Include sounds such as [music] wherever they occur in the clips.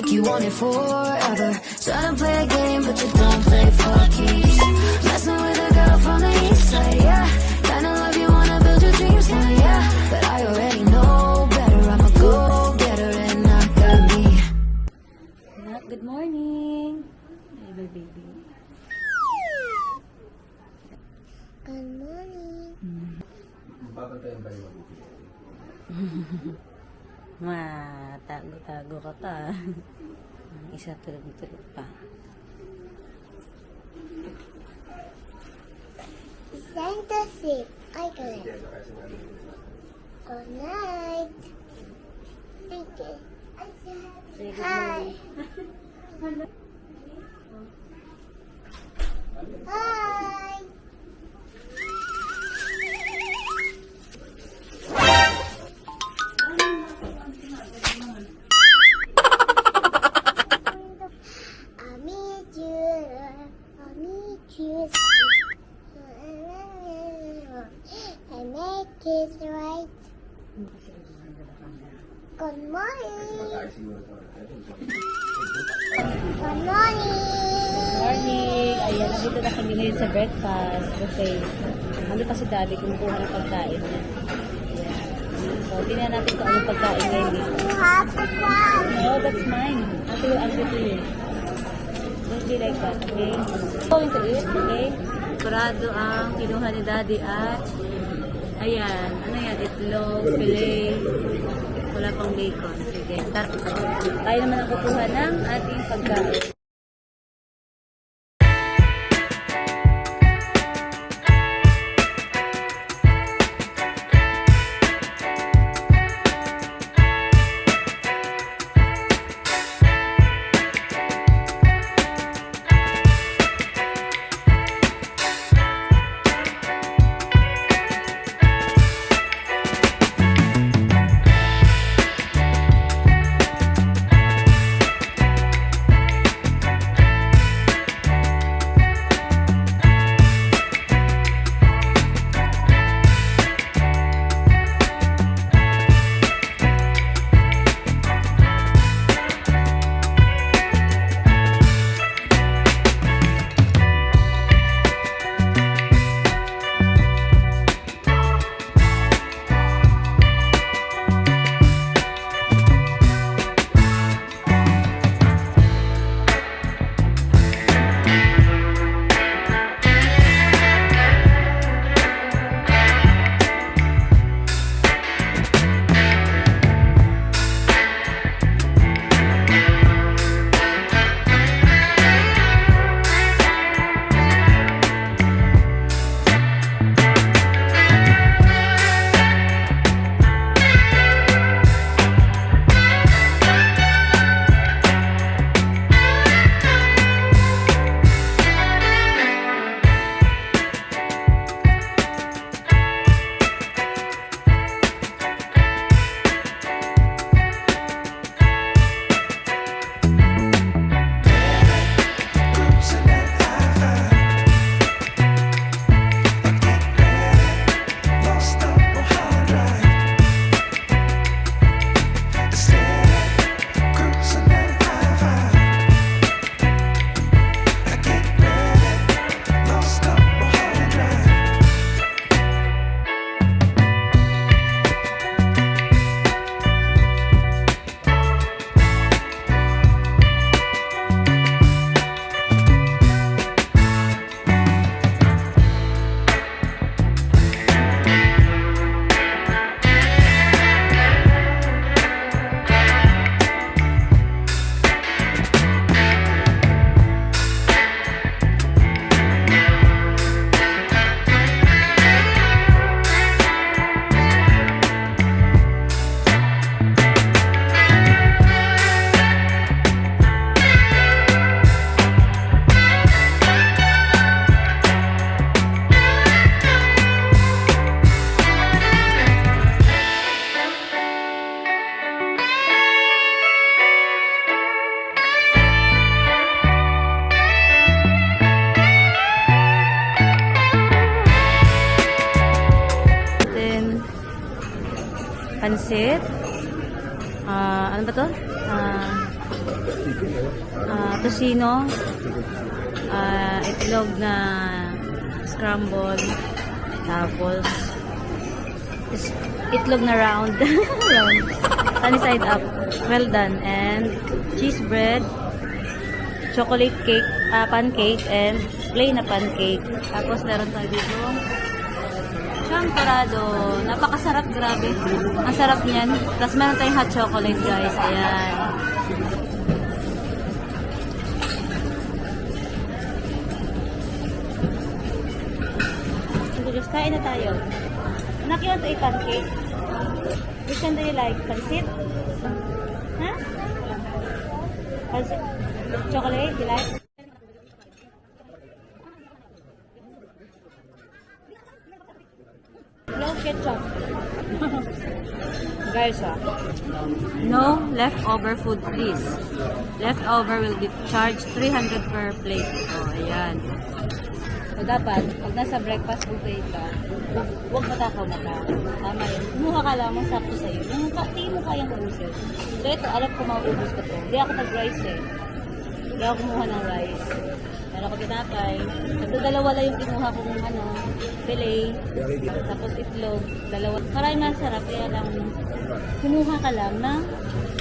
make you want it forever. Tryna play a game, but you don't play for keeps. Messing with a girl from the east side, yeah. Kinda love you wanna build your dreams now, yeah. But I already know better. I'm a go-getter and I got me. Anak, good morning. Ay, my baby. Good morning. Papantayan pa rin ako. Ma, tago-tago ka pa. Isa tulog-tulog pa. Santa sleep. I it. Good night. Thank you. Hi. [laughs] it right. Good morning. Good morning. Morning! Ayan, nandito na kami ngayon sa breakfast buffet. Ano pa si Daddy kumukuha ng pagkain niya. So, tingnan natin kung anong pagkain ngayon dito. Oh, that's mine. Yung I'll give to you. Don't be like that, okay? Going to eat, okay? Kurado ang kinuha ni Daddy at ayan, ano yan, itlog, filet, wala pang bacon. Sige, tar- tayo naman ang kukuha ng ating pagkain. Pansit. Ah, ano ba to? Ah, ah, tocino, ah, itlog na scramble, tapos itlog na round, [laughs] round, sunny side up, well done, and cheese bread, chocolate cake, ah, pancake, and plain na pancake. Tapos meron tayo dito, champorado. Napakasarap, grabe. Ang sarap niyan. Tapos meron tayong hot chocolate, guys. Ayan. Just kain na tayo. Anak, you want to eat pancake? Which one do you like? Pansit? Ha? Pansit? Chocolate, you like? Ketchup. [laughs] Guys, ah. No leftover food, please. Leftover will be charged 300 per plate. Oh, ayan. So, dapat, pag nasa breakfast buffet ka, huwag, matakaw mata. Tama yun. Kumuha ka lang, masakto sa'yo. Yung ka, tingin mo kayang ubusin. So, ito, alam ko mauubos ko to. Hindi ako nag-rice eh. Hindi ako kumuha ng rice. Pero ako tinapay. Nagdadalawa lang yung kinuha kong ano, fillet. Tapos itlog. Dalawa. Maraming masarap. Kaya lang, kumuha ka lang na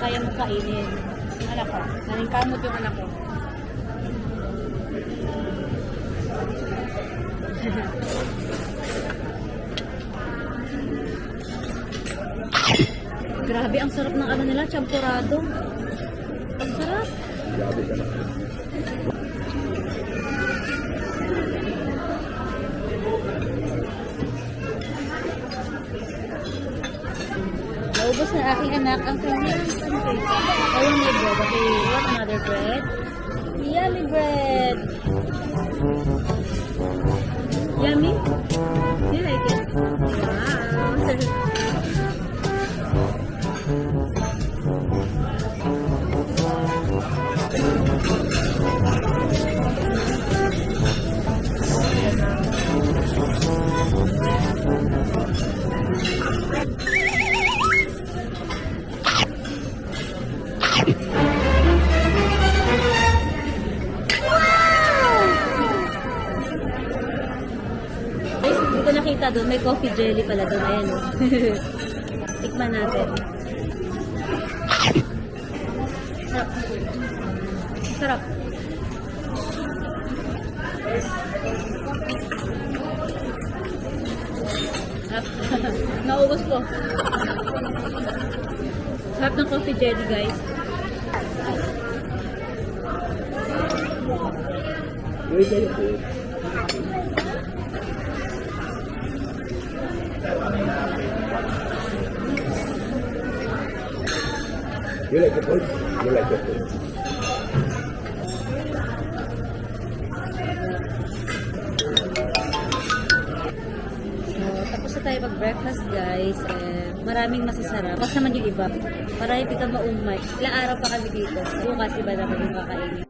kaya mo kainin. Yung anak ko. Nalingkamot yung anak ko. [laughs] Grabe, ang sarap ng ano nila, champurado. Ang sarap. Grabe ka na. Naubos na aking anak ang kanyang pancake. Ayun may bread. Okay, what another bread? Yummy bread! Yummy? Do you like it? Wow! [laughs] nakita doon. May coffee jelly pala doon. Ayan. oh. [laughs] Tikman natin. Sarap. Sarap. [laughs] Naubos ko. Sarap ng coffee jelly, guys. Wait, wait, wait. You like the food? You like the food? So, tapos na tayo mag-breakfast, guys. Eh, maraming masasarap. Tapos naman yung iba. Marami ka maumay. Ilang araw pa kami dito. Bukas iba naman yung kakainin.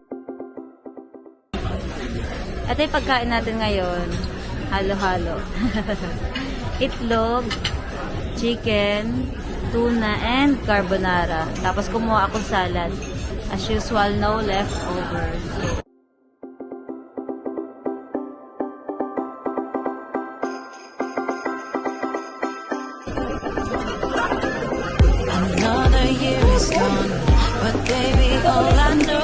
Ito yung pagkain natin ngayon. Halo-halo. [laughs] Itlog, chicken, tuna, and carbonara. Tapos kumuha akong salad. As usual, no leftovers. Another year is gone, but baby, all I know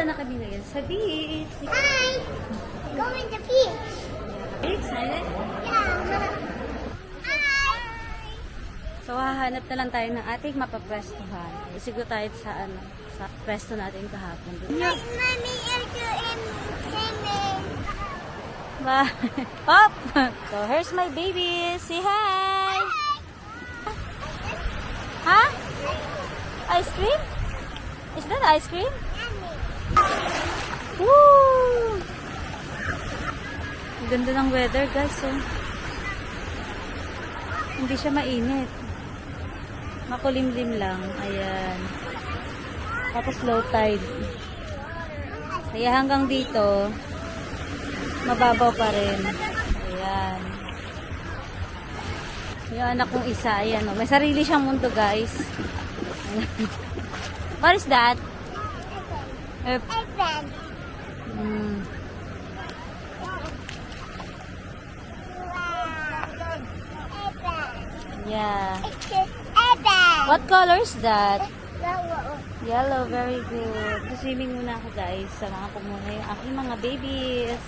Punta na kami ngayon sa beach. Hi! Going to beach. Excited? Yeah. Hi! So, hahanap na lang tayo ng ating mapapwestuhan. Siguro tayo sa ano, sa pwesto natin kahapon. My mommy is in swimming. Bye! [laughs] Up! So, here's my baby. Say hi! ice cream? Is that ice cream? Woo! Ganda ng weather, guys. Oh. Hindi siya mainit. Makulimlim lang. Ayan. Tapos low tide. Kaya hanggang dito, mababaw pa rin. Ayan. Yung anak kong isa, ayan. Oh. May sarili siyang mundo, guys. [laughs] What is that? Eh, Evan. mm, Evan. yeah. What color is that? Yellow. Yellow, very good. Swimming muna ako guys. Samahan ko muna yung aking mga babies.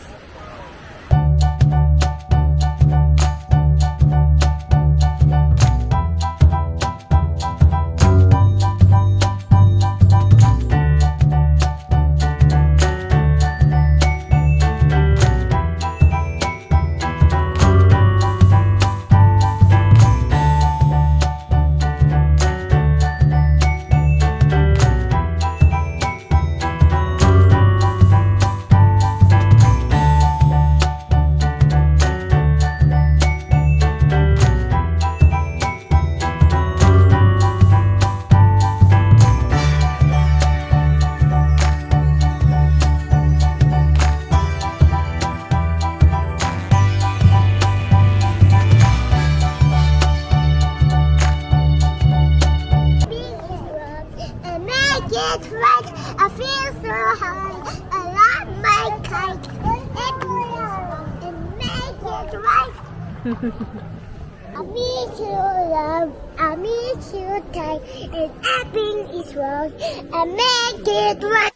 Make it right. [laughs] I feel so high. I love my kite. And make it right. I miss you, love. I miss you, tight. And everything is wrong. I make it right.